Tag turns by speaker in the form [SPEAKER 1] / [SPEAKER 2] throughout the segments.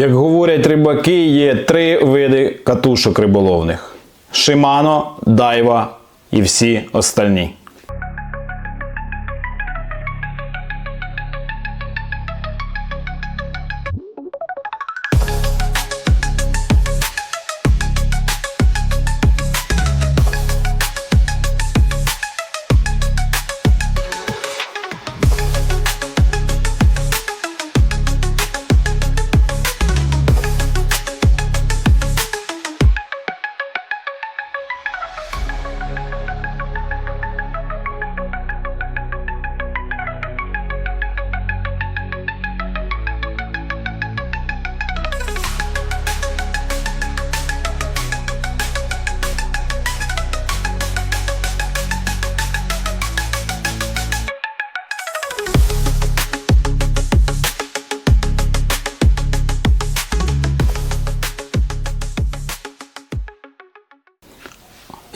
[SPEAKER 1] Як говорять рибаки, є три види катушок риболовних: Шимано, дайва і всі остальні.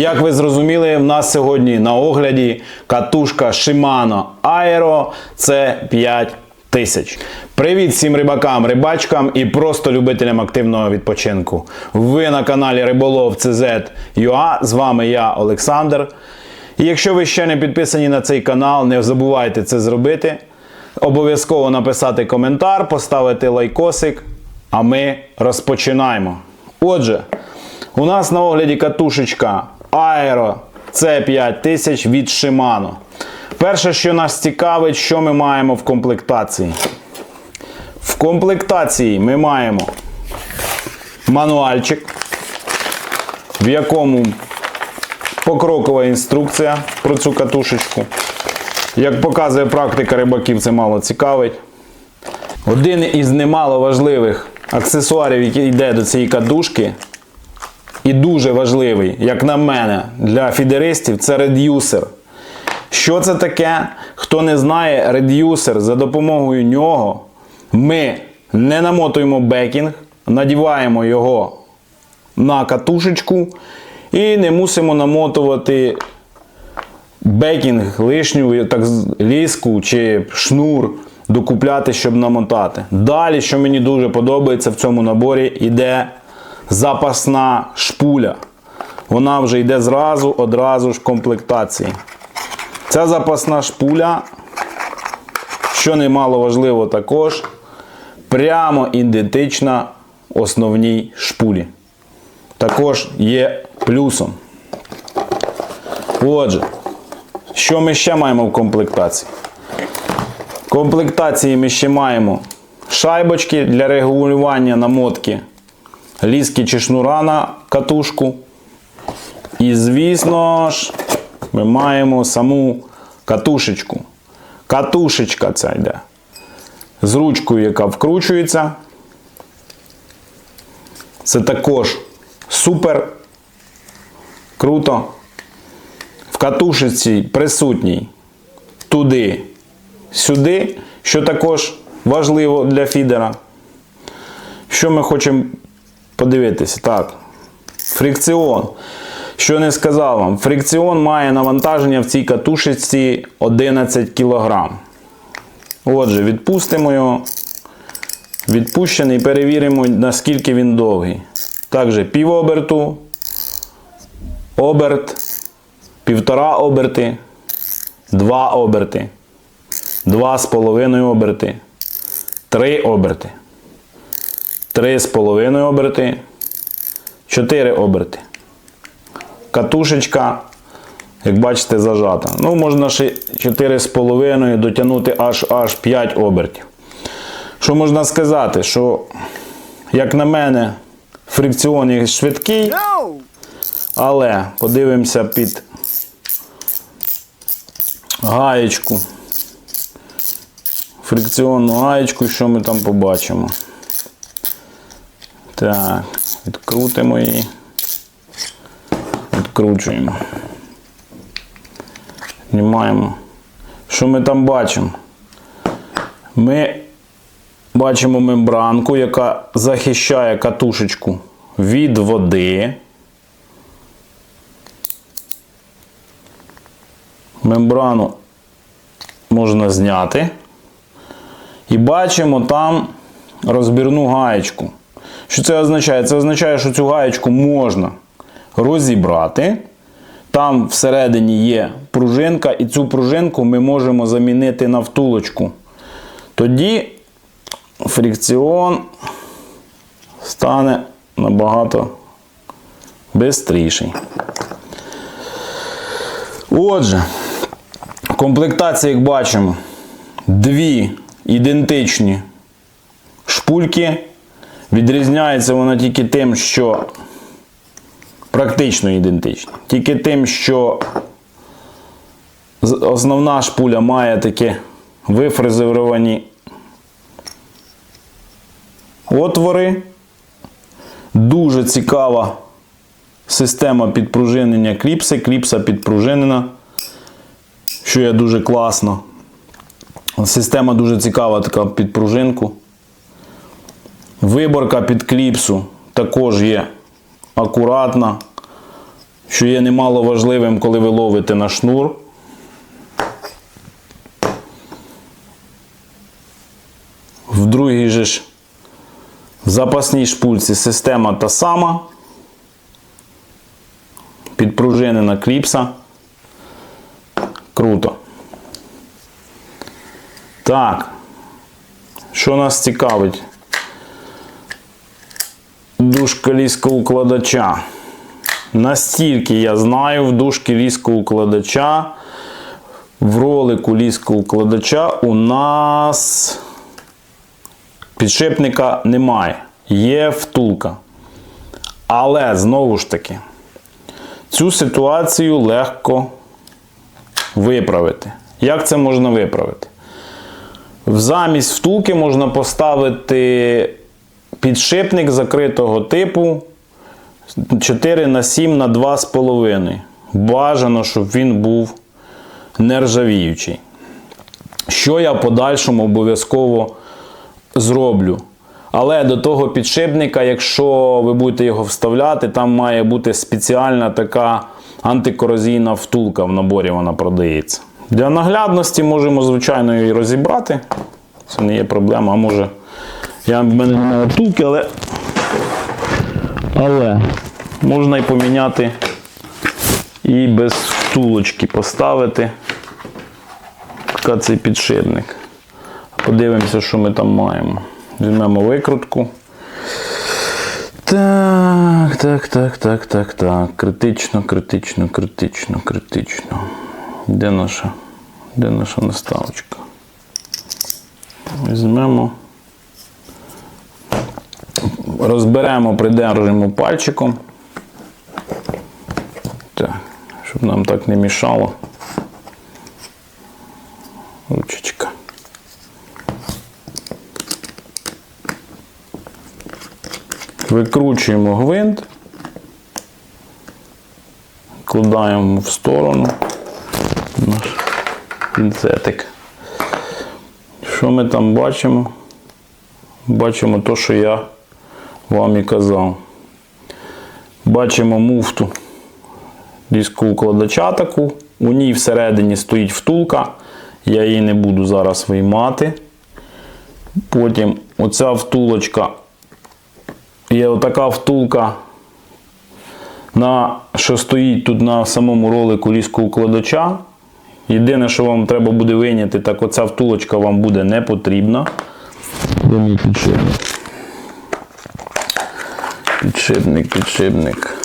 [SPEAKER 1] Як ви зрозуміли, в нас сьогодні на огляді катушка Shimano Aero C5 тисяч. Привіт всім рибакам, рибачкам і просто любителям активного відпочинку. Ви на каналі Риболов CZ.ua, з вами я, Олександр. І якщо ви ще не підписані на цей канал, не забувайте це зробити. Обов'язково написати коментар, поставити лайкосик, а ми розпочинаємо. Отже, у нас на огляді катушечка Aero C5000 від Shimano. Перше, що нас цікавить, що ми маємо в комплектації. В комплектації ми маємо мануальчик, в якому покрокова інструкція про цю катушечку. Як показує практика рибаків, це мало цікавить. Один із немало важливих аксесуарів, який йде до цієї катушки, і дуже важливий, як на мене, для фідеристів, це редюсер. Що це таке? Хто не знає, редюсер за допомогою нього ми не намотуємо бекінг, надіваємо його на катушечку і не мусимо намотувати бекінг, лишню так, ліску чи шнур докупляти, щоб намотати. Далі, що мені дуже подобається в цьому наборі, іде запасна шпуля. Вона вже йде зразу, одразу ж в комплектації. Ця запасна шпуля, що немало важливо також, прямо ідентична основній шпулі. Також є плюсом. Отже, що ми ще маємо в комплектації? В комплектації ми ще маємо шайбочки для регулювання намотки ліски чи шнура на катушку. І, звісно ж, ми маємо саму катушечку. Катушечка ця йде. З ручкою, яка вкручується. Це також супер круто. В катушечці присутній туди, сюди, що також важливо для фідера. Що ми хочемо подивитися? Так. Фрикціон. Що не сказав вам, фрикціон має навантаження в цій катушечці 11 кг. Отже, відпустимо його. Відпущений, перевіримо, наскільки він довгий. Також пів оберту, оберт, півтора оберти, два оберти, два з половиною оберти, три оберти, три з половиною оберти, чотири оберти. Катушечка, як бачите, зажата. Ну, можна ще 4,5 дотягнути аж аж 5 обертів. Що можна сказати? Що, як на мене, фрикціон є швидкий, але подивимося під гаєчку. Фрикціонну гаєчку, що ми там побачимо. Так, відкрутимо її. Відкручуємо. Знімаємо. Що ми там бачимо? Ми бачимо мембранку, яка захищає катушечку від води. Мембрану можна зняти. І бачимо там розбірну гаєчку. Що це означає? Це означає, що цю гаєчку можна розібрати. Там всередині є пружинка, і цю пружинку ми можемо замінити на втулочку. Тоді фрикціон стане набагато швидший. Отже, комплектація, як бачимо, дві ідентичні шпульки. Відрізняється вона тільки тим, що практично ідентичні. Тільки тим, що основна шпуля має такі вифрезеровані отвори. Дуже цікава система підпружинення кліпси. Кліпса підпружинена, що є дуже класно. Система дуже цікава, така під пружинку. Виборка під кліпсу також є акуратна, що є немало важливим, коли ви ловите на шнур. В другій же ж запасній шпульці система та сама. Підпружинена кліпса. Круто. Так. Що нас цікавить? Дужка ліскоукладача. Настільки я знаю, в дужці ліскоукладача, в ролику ліскоукладача у нас підшипника немає. Є втулка. Але знову ж таки, цю ситуацію легко виправити. Як це можна виправити? Замість втулки можна поставити підшипник закритого типу 4 на 7 на 2,5. Бажано, щоб він був нержавіючий. Що я в подальшому обов'язково зроблю. Але до того підшипника, якщо ви будете його вставляти, там має бути спеціальна така антикорозійна втулка в наборі вона продається. Для наглядності можемо, звичайно, її розібрати. Це не є проблема. А може, я в мене немає втулки, але. Але можна і поміняти і без втулочки поставити. Така цей підшипник. Подивимося, що ми там маємо. Візьмемо викрутку. Так, так, так, так, так, так. Критично, критично, критично, критично. Де наша? Де наша наставочка? Візьмемо. Розберемо, придержимо пальчиком. Так, щоб нам так не мішало. Ручечка. Викручуємо гвинт, кладаємо в сторону наш пінцетик. Що ми там бачимо? Бачимо те, що я вам і казав. Бачимо муфту диску укладача таку. У ній всередині стоїть втулка. Я її не буду зараз виймати. Потім оця втулочка. Є отака втулка, на, що стоїть тут на самому ролику ліску укладача. Єдине, що вам треба буде виняти, так оця втулочка вам буде не потрібна. Де мій підшипник? Підшипник.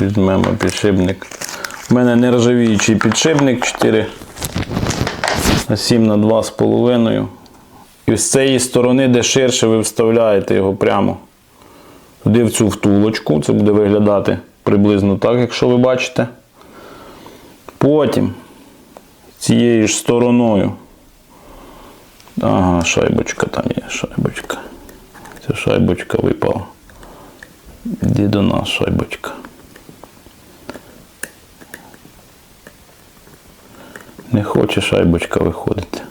[SPEAKER 1] Візьмемо підшипник. У мене нержавіючий підшипник 4 на 7 на 2,5. І з цієї сторони, де ширше, ви вставляєте його прямо туди в цю втулочку. Це буде виглядати приблизно так, якщо ви бачите. Потім цією ж стороною. Ага, шайбочка там є, шайбочка. Ця шайбочка випала. Нас шайбочка. Не хоче шайбочка виходити.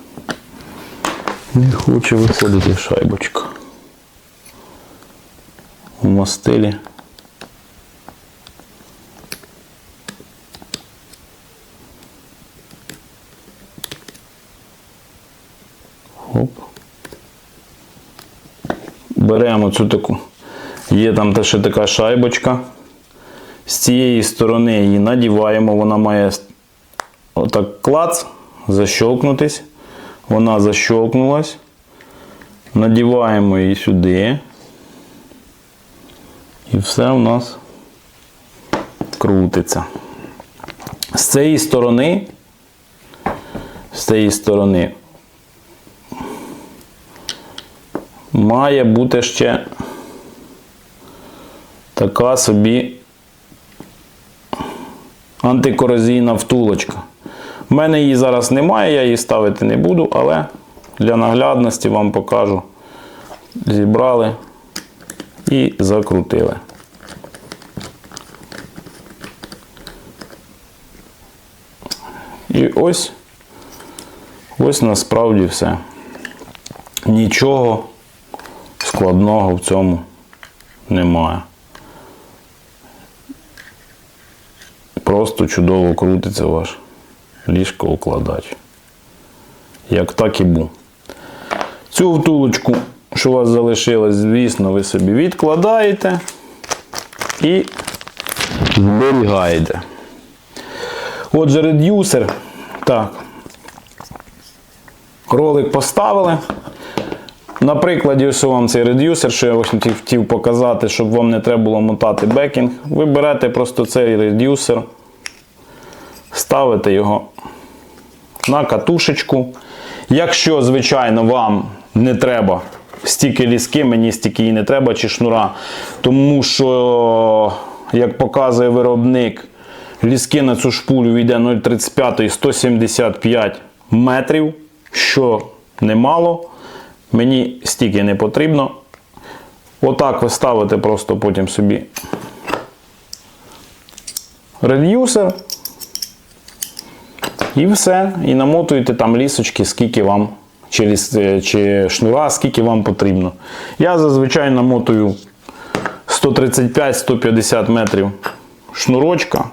[SPEAKER 1] Не хоче виходити шайбочка. У мастилі. Хоп. беремо цю таку. Є там та ще така шайбочка. З цієї сторони її надіваємо, вона має отак клац, защолкнутись. Вона защолкнулась. Надіваємо її сюди. І все у нас крутиться. З цієї сторони, з цієї сторони має бути ще така собі антикорозійна втулочка. У мене її зараз немає, я її ставити не буду, але для наглядності вам покажу. Зібрали і закрутили. І ось, ось насправді все. Нічого складного в цьому немає. Просто чудово крутиться ваш ліжкоукладач. Як так і був. Цю втулочку, що у вас залишилось, звісно, ви собі відкладаєте і зберігаєте. Отже, редюсер. Так. Ролик поставили. На прикладі ось вам цей редюсер, що я хотів показати, щоб вам не треба було мотати бекінг. Ви берете просто цей редюсер, ставите його на катушечку. Якщо, звичайно, вам не треба стільки ліски, мені стільки і не треба, чи шнура. Тому що, як показує виробник, ліски на цю шпулю йде 0,35 і 175 метрів, що немало. Мені стільки не потрібно. Отак ви ставите просто потім собі редюсер. І все. І намотуєте там лісочки, скільки вам, чи, е, чи шнура, скільки вам потрібно. Я зазвичай намотую 135-150 метрів шнурочка.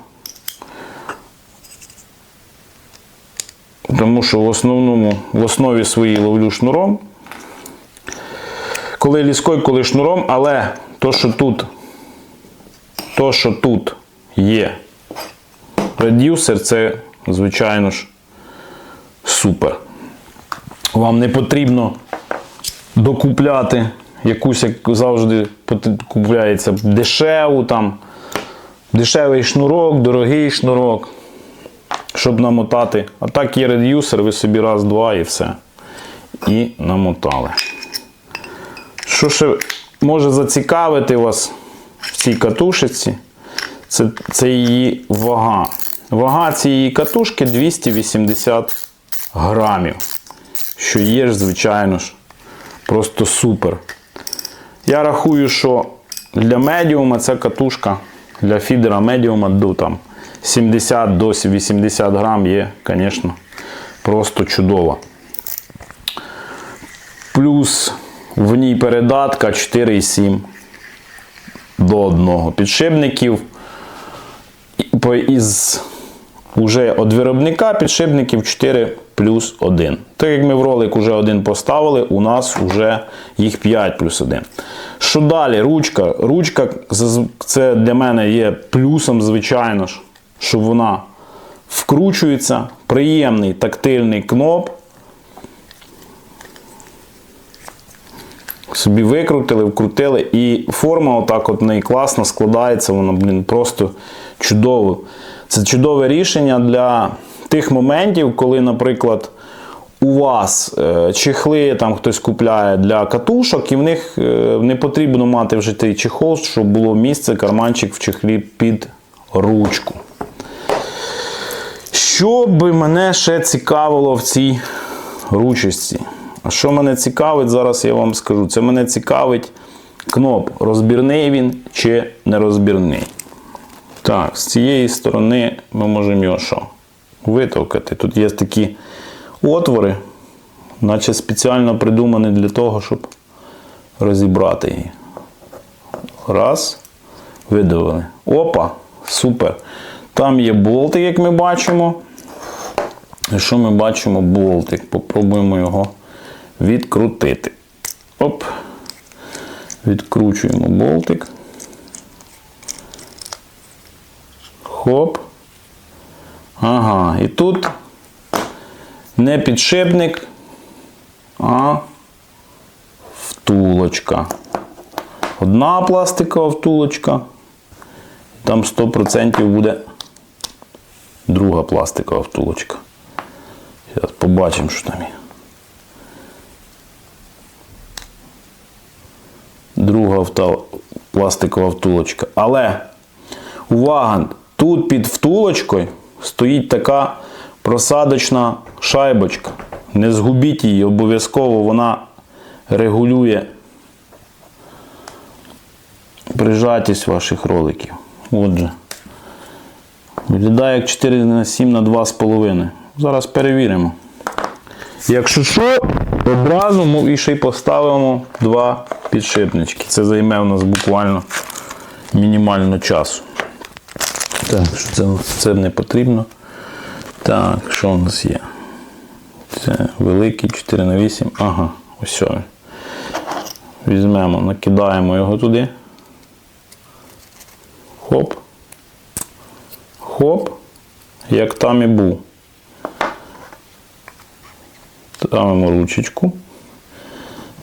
[SPEAKER 1] Тому що в основному в основі своїй ловлю шнуром. Коли ліскою, коли шнуром, але то, що тут, то, що тут є редюсер, це, звичайно ж, супер. Вам не потрібно докупляти якусь, як завжди купляється дешеву там, дешевий шнурок, дорогий шнурок, щоб намотати. А так є редюсер, ви собі раз, два і все. І намотали. Що ще може зацікавити вас в цій катушечці? Це, це її вага. Вага цієї катушки 280 грамів. Що є ж, звичайно ж, просто супер. Я рахую, що для медіума ця катушка, для фідера медіума до там 70 до 80 грам є, звісно, просто чудова. Плюс в ній передатка 4,7 до 1 підшипників. Із уже від виробника підшипників 4 плюс 1. Так як ми в ролик вже один поставили, у нас вже їх 5 плюс 1. Що далі? Ручка. Ручка це для мене є плюсом, звичайно ж, що вона вкручується. Приємний тактильний кноп. собі викрутили, вкрутили, і форма отак от неї класно складається, вона, блін, просто чудово. Це чудове рішення для тих моментів, коли, наприклад, у вас е, чехли там хтось купляє для катушок, і в них е, не потрібно мати вже той чехол, щоб було місце, карманчик в чехлі під ручку. Що би мене ще цікавило в цій ручечці? А що мене цікавить, зараз я вам скажу. Це мене цікавить кноп, розбірний він чи нерозбірний. Так, з цієї сторони ми можемо його що? Витовкати. Тут є такі отвори, наче спеціально придумані для того, щоб розібрати її. Раз. Видавили. Опа, супер. Там є болтик, як ми бачимо. І що ми бачимо? Болтик. Попробуємо його відкрутити. Оп. Відкручуємо болтик. Хоп. Ага, і тут не підшипник, а втулочка. Одна пластикова втулочка. Там 100% буде друга пластикова втулочка. Зараз побачимо, що там є. Друга пластикова втулочка. Але увага! Тут під втулочкою стоїть така просадочна шайбочка. Не згубіть її, обов'язково вона регулює прижатість ваших роликів. Отже. Виглядає як 4 на 7 на 2,5. Зараз перевіримо. Якщо що, одразу ми ще й поставимо два підшипнички. Це займе у нас буквально мінімально часу. Так, що це, це не потрібно. Так, що у нас є? Це великий 4 на 8. Ага, ось. Візьмемо, накидаємо його туди. Хоп. Хоп. Як там і був. Ставимо ручечку.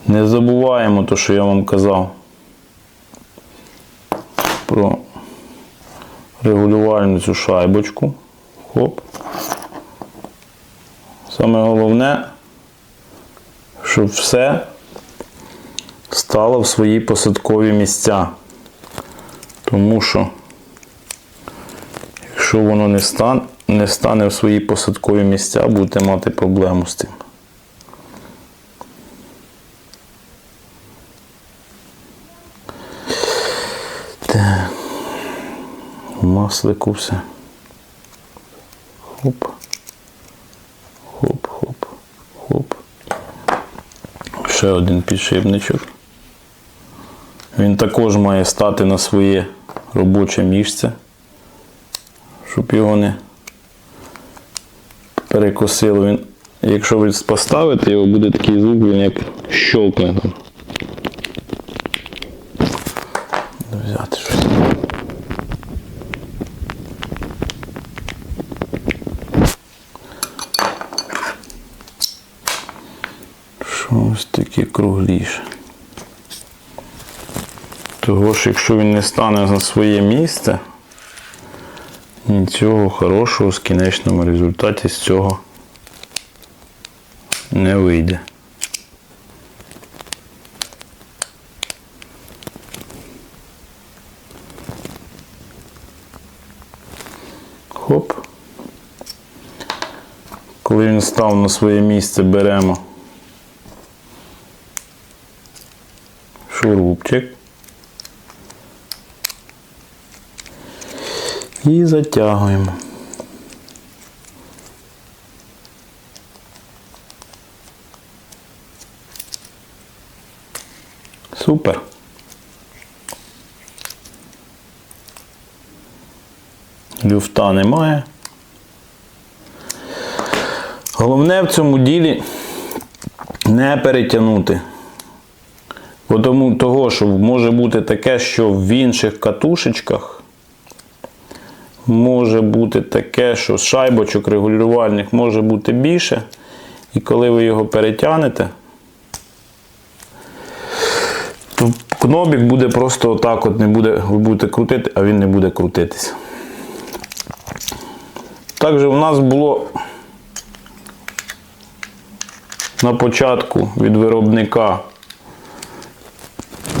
[SPEAKER 1] Не забуваємо те, що я вам казав про регулювальну цю шайбочку. Хоп. Саме головне, щоб все стало в свої посадкові місця. Тому що, якщо воно не стане, не стане в свої посадкові місця, будете мати проблему з цим. Маслику. Хоп. Хоп, хоп. Ще один підшипничок. Він також має стати на своє робоче місце, щоб його не перекосило. Він, якщо ви поставите його, буде такий звук, він як щелкне. там. Що кругліше. Того ж, якщо він не стане на своє місце, нічого хорошого в кінечному результаті з цього не вийде. Хоп. Коли він став на своє місце, беремо шурупчик. І затягуємо. Супер. Люфта немає. Головне в цьому ділі не перетягнути. Бо Тому того, що може бути таке, що в інших катушечках може бути таке, що шайбочок регулювальних може бути більше. І коли ви його перетягнете, то кнобік буде просто отак, от не буде, ви будете крутити, а він не буде крутитися. Також у нас було на початку від виробника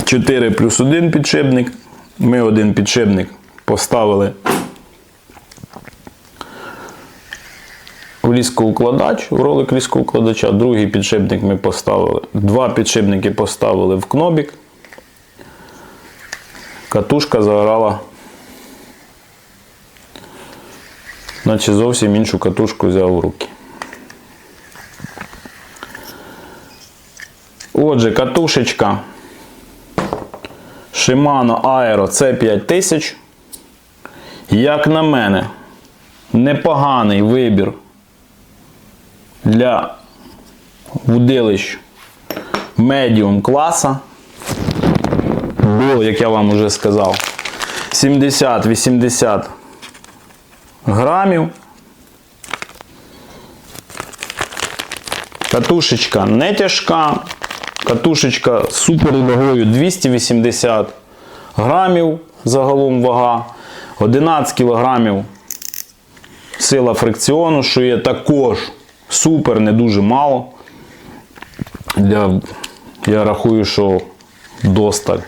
[SPEAKER 1] 4 плюс 1 підшипник. Ми один підшипник поставили в ліскоукладач, в ролик ліскоукладача, другий підшипник ми поставили, два підшипники поставили в кнобік. Катушка загорала. Наче зовсім іншу катушку взяв у руки. Отже, катушечка Shimano Aero C5000. Як на мене, непоганий вибір для вудилищ медіум класа. тіло, як я вам вже сказав. 70-80 грамів. Катушечка не тяжка. Катушечка з супервагою 280 грамів загалом вага. 11 кілограмів сила фрикціону, що є також супер, не дуже мало. Для, я рахую, що досталь.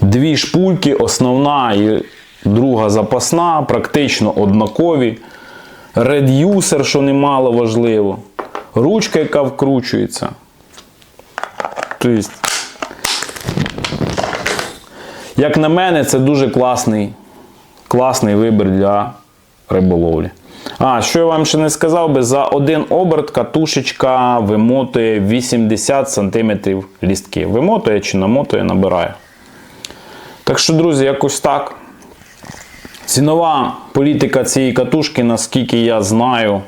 [SPEAKER 1] Дві шпульки, основна і друга запасна, практично однакові. Редюсер, що немало важливо. Ручка, яка вкручується. Тобто, як на мене, це дуже класний, класний вибір для риболовлі. А, що я вам ще не сказав би, за один оберт катушечка вимотує 80 см лістки. Вимотує чи намотує, набирає. Так що, друзі, якось так. Цінова політика цієї катушки, наскільки я знаю,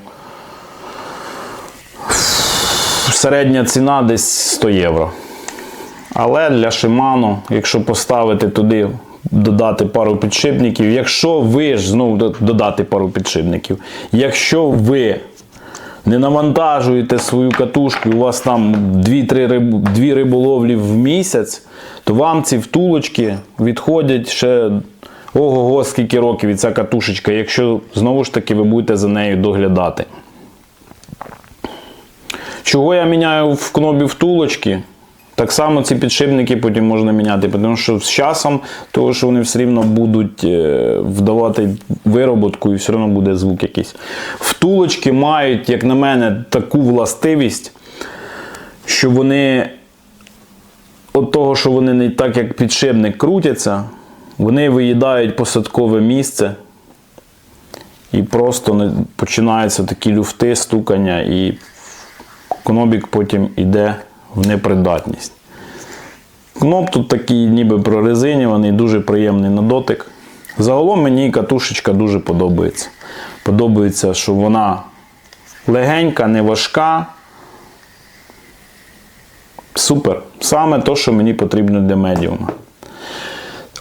[SPEAKER 1] середня ціна десь 100 євро. Але для Shimano, якщо поставити туди, додати пару підшипників, якщо ви ж знову додати пару підшипників, якщо ви не навантажуєте свою катушку, у вас там 2-3 риб, дві риболовлі в місяць, то вам ці втулочки відходять ще ого-го, скільки років і ця катушечка, якщо знову ж таки ви будете за нею доглядати. Чого я міняю в кнобі втулочки? Так само ці підшипники потім можна міняти, тому що з часом, того, що вони все рівно будуть е, вдавати вироботку і все одно буде звук якийсь. Втулочки мають, як на мене, таку властивість, що вони от того, що вони не так, як підшипник крутяться, вони виїдають посадкове місце. І просто починаються такі люфти, стукання, і кнобік потім йде в непридатність. Кноп тут такий ніби прорезинюваний, дуже приємний на дотик. Загалом мені катушечка дуже подобається. Подобається, що вона легенька, не важка. Супер. Саме те, що мені потрібно для медіума.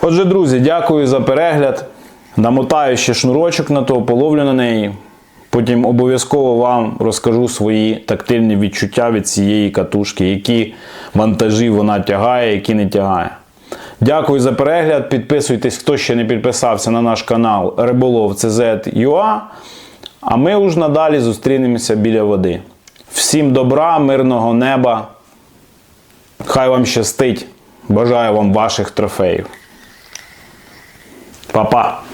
[SPEAKER 1] Отже, друзі, дякую за перегляд. Намотаю ще шнурочок на то, половлю на неї. Потім обов'язково вам розкажу свої тактильні відчуття від цієї катушки, які вантажі вона тягає, які не тягає. Дякую за перегляд. Підписуйтесь, хто ще не підписався на наш канал Риболов CZ.ua. А ми уж надалі зустрінемося біля води. Всім добра, мирного неба. Хай вам щастить. Бажаю вам ваших трофеїв. Па-па!